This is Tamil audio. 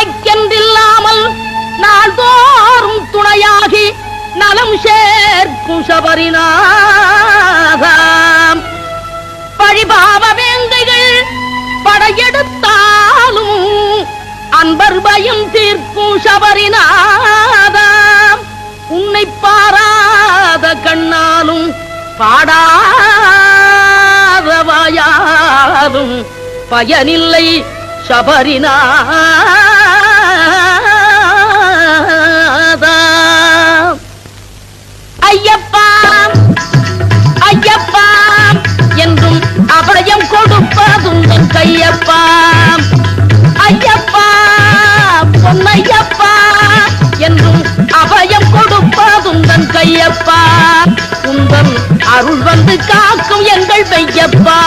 நாளைக்கென்றில்லாமல் நாள்தோறும் துணையாகி நலம் சேர்க்கும் சபரிநாதாம். பழிபாவ வேந்தைகள் படையெடுத்தாலும் அன்பர் பயம் தீர்க்கும் சபரிநாதாம். உன்னை பாராத கண்ணாலும் பாடாதவாயாலும் பயனில்லை சபரிநாதா ஐயப்பா. ஐயப்பா பொன்னையப்பா என்றும் அபயம் கொடுப்பதும் தன் கையப்பா. உந்தன் அருள் வந்து காக்கும் எங்கள் மெய்யப்பா